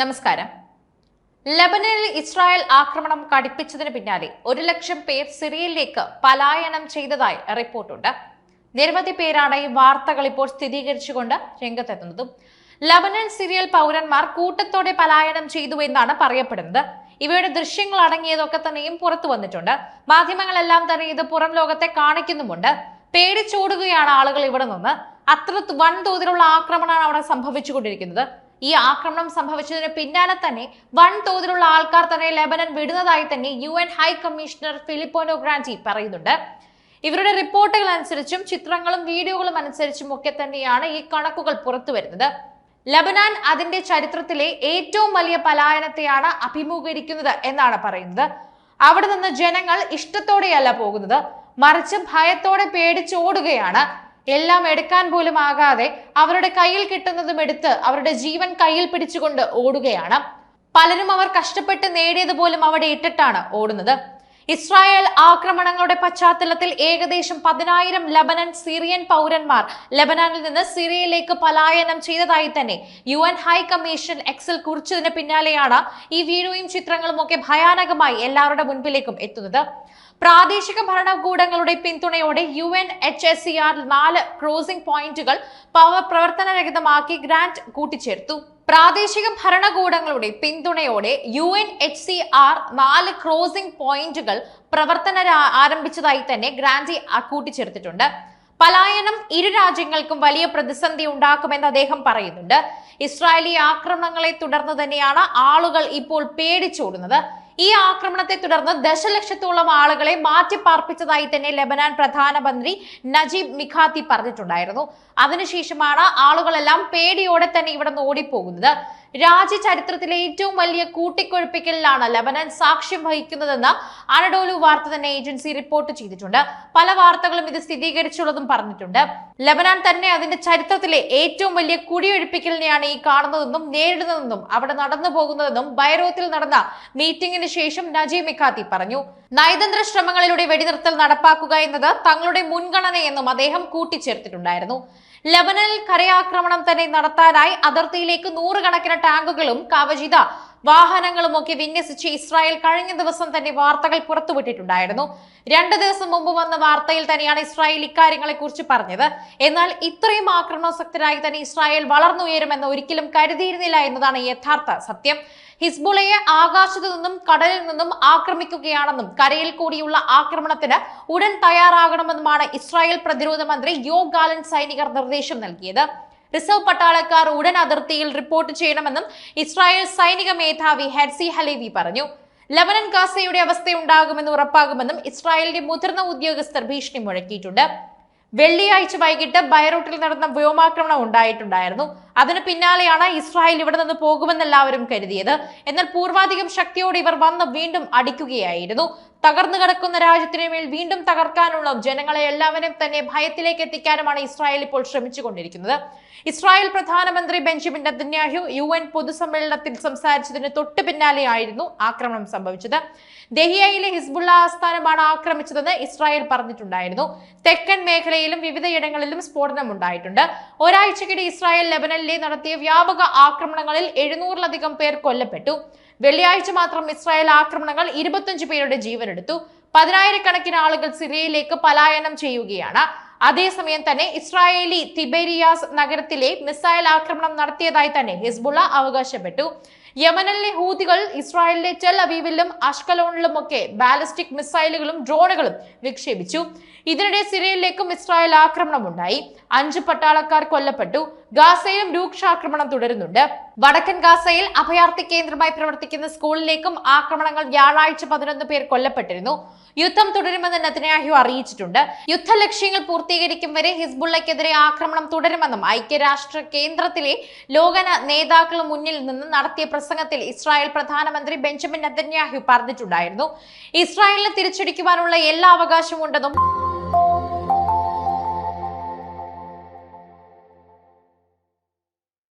നമസ്കാരം. ലബനനിൽ ഇസ്രായേൽ ആക്രമണം കടുപ്പിച്ചതിന് പിന്നാലെ ഒരു ലക്ഷം പേർ സിറിയയിലേക്ക് പലായനം ചെയ്തതായി റിപ്പോർട്ടുണ്ട്. നിരവധി പേരാണ് ഈ വാർത്തകൾ ഇപ്പോൾ സ്ഥിരീകരിച്ചുകൊണ്ട് രംഗത്തെത്തുന്നതും. ലബനൻ സിറിയൽ പൗരന്മാർ കൂട്ടത്തോടെ പലായനം ചെയ്തു എന്നാണ് പറയപ്പെടുന്നത്. ഇവയുടെ ദൃശ്യങ്ങൾ അടങ്ങിയതൊക്കെ തന്നെയും പുറത്തു വന്നിട്ടുണ്ട്. മാധ്യമങ്ങളെല്ലാം തന്നെ ഇത് പുറം ലോകത്തെ കാണിക്കുന്നുമുണ്ട്. പേടിച്ചോടുകയാണ് ആളുകൾ ഇവിടെ നിന്ന്. അത്ര വൻതോതിലുള്ള ആക്രമണമാണ് അവിടെ സംഭവിച്ചുകൊണ്ടിരിക്കുന്നത്. ഈ ആക്രമണം സംഭവിച്ചതിന് പിന്നാലെ തന്നെ വൻതോതിലുള്ള ആൾക്കാർ തന്നെ ലെബനൻ വിടുന്നതായി തന്നെ U N high commissioner Filippo Grandi പറയുന്നുണ്ട്. ഇവരുടെ റിപ്പോർട്ടുകൾ അനുസരിച്ചും ചിത്രങ്ങളും വീഡിയോകളും അനുസരിച്ചും ഒക്കെ തന്നെയാണ് ഈ കണക്കുകൾ പുറത്തു വരുന്നത്. ലബനാൻ അതിന്റെ ചരിത്രത്തിലെ ഏറ്റവും വലിയ പലായനത്തെയാണ് അഭിമുഖീകരിക്കുന്നത് എന്നാണ് പറയുന്നത്. അവിടെ നിന്ന് ജനങ്ങൾ ഇഷ്ടത്തോടെയല്ല പോകുന്നത്. മറിച്ച് ഭയത്തോടെ പേടിച്ചോടുകയാണ് എല്ലാം എടുക്കാൻ പോലും ആകാതെ അവരുടെ കയ്യിൽ കിട്ടുന്നതും എടുത്ത് അവരുടെ ജീവൻ കയ്യിൽ പിടിച്ചുകൊണ്ട് ഓടുകയാണ്. പലരും അവർ കഷ്ടപ്പെട്ട് നേടിയത് പോലും അവിടെ ഇട്ടിട്ടാണ് ഓടുന്നത്. ഇസ്രായേൽ ആക്രമണങ്ങളുടെ പശ്ചാത്തലത്തിൽ ഏകദേശം പതിനായിരം ലബനൻ സിറിയൻ പൗരന്മാർ ലബനാനിൽ നിന്ന് സിറിയയിലേക്ക് പലായനം ചെയ്തതായി തന്നെ യു എൻ ഹൈ കമ്മീഷൻ എക്സിൽ കുറിച്ചതിന് പിന്നാലെയാണ് ഈ വീഡിയോയും ചിത്രങ്ങളും ഒക്കെ ഭയാനകമായി എല്ലാവരുടെ മുൻപിലേക്കും എത്തുന്നത്. പ്രാദേശിക ഭരണകൂടങ്ങളുടെ പിന്തുണയോടെ U N H S C R നാല് ക്രോസിംഗ് പോയിന്റുകൾ പ്രവർത്തനരഹിതമാക്കി ഗ്രാന്റ് കൂട്ടിച്ചേർത്തു. പ്രാദേശിക ഭരണകൂടങ്ങളുടെ പിന്തുണയോടെ U N H C R നാല് ക്രോസിംഗ് പോയിന്റുകൾ പ്രവർത്തന ആരംഭിച്ചതായി തന്നെ ഗ്രാൻഡി കൂട്ടിച്ചേർത്തിട്ടുണ്ട്. പലായനം ഇരു രാജ്യങ്ങൾക്കും വലിയ പ്രതിസന്ധി ഉണ്ടാക്കുമെന്ന് അദ്ദേഹം പറയുന്നുണ്ട്. ഇസ്രായേലി ആക്രമണങ്ങളെ തുടർന്ന് തന്നെയാണ് ആളുകൾ ഇപ്പോൾ പേടിച്ചോടുന്നത്. ഈ ആക്രമണത്തെ തുടർന്ന് ദശലക്ഷത്തോളം ആളുകളെ മാറ്റിപ്പാർപ്പിച്ചതായി തന്നെ ലബനാൻ പ്രധാനമന്ത്രി നജീബ് മിഖാത്തി പറഞ്ഞിട്ടുണ്ടായിരുന്നു. അതിനുശേഷമാണ് ആളുകളെല്ലാം പേടിയോടെ തന്നെ ഇവിടെ നിന്ന് ഓടിപ്പോകുന്നത്. രാജ്യ ചരിത്രത്തിലെ ഏറ്റവും വലിയ കൂട്ടിക്കൊഴുപ്പിക്കലിലാണ് ലബനൻ സാക്ഷ്യം വഹിക്കുന്നതെന്ന് അനഡോലു വാർത്ത തന്നെ ഏജൻസി റിപ്പോർട്ട് ചെയ്തിട്ടുണ്ട്. പല വാർത്തകളും ഇത് സ്ഥിരീകരിച്ചുള്ളതും പറഞ്ഞിട്ടുണ്ട്. ലബനാൻ തന്നെ അതിന്റെ ചരിത്രത്തിലെ ഏറ്റവും വലിയ കുടിയൊഴിപ്പിക്കലിനെയാണ് ഈ കാണുന്നതെന്നും നേരിടുന്നതെന്നും അവിടെ നടന്നു പോകുന്നതെന്നും ബൈറോത്തിൽ നടന്ന മീറ്റിംഗിന് ശേഷം നജീം മിഖാത്തി പറഞ്ഞു. നയതന്ത്ര ശ്രമങ്ങളിലൂടെ വെടിനിർത്തൽ നടപ്പാക്കുക എന്നത് തങ്ങളുടെ മുൻഗണനയെന്നും അദ്ദേഹം കൂട്ടിച്ചേർത്തിട്ടുണ്ടായിരുന്നു. ലബനനിൽ കരയാക്രമണം തന്നെ നടത്താനായി അതിർത്തിയിലേക്ക് നൂറുകണക്കിന് ടാങ്കുകളും കവചിത വാഹനങ്ങളും ഒക്കെ വിന്യസിച്ച് ഇസ്രായേൽ കഴിഞ്ഞ ദിവസം തന്നെ വാർത്തകൾ പുറത്തുവിട്ടിട്ടുണ്ടായിരുന്നു. രണ്ടു ദിവസം മുമ്പ് വന്ന വാർത്തയിൽ തന്നെയാണ് ഇസ്രായേൽ ഇക്കാര്യങ്ങളെ കുറിച്ച് പറഞ്ഞത്. എന്നാൽ ഇത്രയും ആക്രമണശക്തരായി തന്നെ ഇസ്രായേൽ വളർന്നുയരുമെന്ന് ഒരിക്കലും കരുതിയിരുന്നില്ല എന്നതാണ് യഥാർത്ഥ സത്യം. ഹിസ്ബുളയെ ആകാശത്തു നിന്നും കടലിൽ നിന്നും ആക്രമിക്കുകയാണെന്നും കരയിൽ കൂടിയുള്ള ആക്രമണത്തിന് ഉടൻ തയ്യാറാകണമെന്നുമാണ് ഇസ്രായേൽ പ്രതിരോധ മന്ത്രി യോ ഗാലൻ സൈനികർ നിർദ്ദേശം നൽകിയത്. റിസർവ് പട്ടാളക്കാർ ഉടൻ അതിർത്തിയിൽ റിപ്പോർട്ട് ചെയ്യണമെന്നും ഇസ്രായേൽ സൈനിക മേധാവി ഹെഡ്സി ഹലേവി പറഞ്ഞു. ലബനൻ ഗാസയുടെ അവസ്ഥയുണ്ടാകുമെന്ന് ഉറപ്പാകുമെന്നും ഇസ്രായേലിന്റെ മുതിർന്ന ഉദ്യോഗസ്ഥർ ഭീഷണി മുഴക്കിയിട്ടുണ്ട്. വെള്ളിയാഴ്ച വൈകിട്ട് ബൈറൂട്ടിൽ നടന്ന വ്യോമാക്രമണം ഉണ്ടായിട്ടുണ്ടായിരുന്നു. അതിന് പിന്നാലെയാണ് ഇസ്രായേൽ ഇവിടെ നിന്ന് പോകുമെന്ന് എല്ലാവരും കരുതിയത്. എന്നാൽ പൂർവാധികം ശക്തിയോടെ ഇവർ വന്ന് വീണ്ടും അടിക്കുകയായിരുന്നു. തകർന്നു കിടക്കുന്ന രാജ്യത്തിന് മേൽ വീണ്ടും തകർക്കാനുള്ള ജനങ്ങളെ എല്ലാവരും തന്നെ ഭയത്തിലേക്ക് എത്തിക്കാനുമാണ് ഇസ്രായേൽ ഇപ്പോൾ ശ്രമിച്ചുകൊണ്ടിരിക്കുന്നത്. ഇസ്രായേൽ പ്രധാനമന്ത്രി ബെഞ്ചമിൻ നെതന്യാഹു യു എൻ പൊതുസമ്മേളനത്തിൽ സംസാരിച്ചതിന് തൊട്ടു പിന്നാലെയായിരുന്നു ആക്രമണം സംഭവിച്ചത്. ദഹിയയിലെ ഹിസ്ബുള്ള ആസ്ഥാനമാണ് ആക്രമിച്ചതെന്ന് ഇസ്രായേൽ പറഞ്ഞിട്ടുണ്ടായിരുന്നു. തെക്കൻ മേഖലയിലും വിവിധയിടങ്ങളിലും സ്ഫോടനം ഉണ്ടായിട്ടുണ്ട്. ഒരാഴ്ചക്കിടെ ഇസ്രായേൽ ലെബനനിലെ നടത്തിയ വ്യാപക ആക്രമണങ്ങളിൽ എഴുന്നൂറിലധികം പേർ കൊല്ലപ്പെട്ടു. വെള്ളിയാഴ്ച മാത്രം ഇസ്രായേൽ ആക്രമണങ്ങൾ ഇരുപത്തഞ്ച് പേരുടെ ജീവനെടുത്തു പതിനായിരക്കണക്കിന് ആളുകൾ സിറിയയിലേക്ക് പലായനം ചെയ്യുകയാണ്. അതേസമയം തന്നെ ഇസ്രായേലി തിബേരിയാസ് നഗരത്തിലെ മിസൈൽ ആക്രമണം നടത്തിയതായി തന്നെ ഹിസ്ബുള്ള അവകാശപ്പെട്ടു. യമനിലെ ഹൂതികൾ ഇസ്രായേലിലെ ടെൽ അവീവിലും അഷ്കലോണിലും ഒക്കെ ബാലിസ്റ്റിക് മിസൈലുകളും ഡ്രോണുകളും വിക്ഷേപിച്ചു. ഇതിനിടെ സിറിയയിലേക്കും ഇസ്രായേൽ ആക്രമണമുണ്ടായി. അഞ്ച് പട്ടാളക്കാർ കൊല്ലപ്പെട്ടു. ഗാസയിലും രൂക്ഷാക്രമണം തുടരുന്നുണ്ട്. വടക്കൻ ഗാസയിൽ അഭയാർത്ഥി കേന്ദ്രമായി പ്രവർത്തിക്കുന്ന സ്കൂളിലേക്കും ആക്രമണങ്ങൾ വ്യാഴാഴ്ച പതിനൊന്ന് പേർ കൊല്ലപ്പെട്ടിരുന്നു. യുദ്ധം തുടരുമെന്ന് നെതന്യാഹു അറിയിച്ചിട്ടുണ്ട്. യുദ്ധ ലക്ഷ്യങ്ങൾ പൂർത്തീകരിക്കും വരെ ഹിസ്ബുള്ളയ്ക്കെതിരെ ആക്രമണം തുടരുമെന്നും ഐക്യരാഷ്ട്ര കേന്ദ്രത്തിലെ ലോക നേതാക്കൾ മുന്നിൽ നിന്ന് നടത്തിയ പ്രസംഗത്തിൽ ഇസ്രായേൽ പ്രധാനമന്ത്രി ബെഞ്ചമിൻ നെതന്യാഹു പറഞ്ഞിട്ടുണ്ടായിരുന്നു. ഇസ്രായേലിനെ തിരിച്ചടിക്കുവാനുള്ള എല്ലാ അവകാശമുണ്ടെന്നും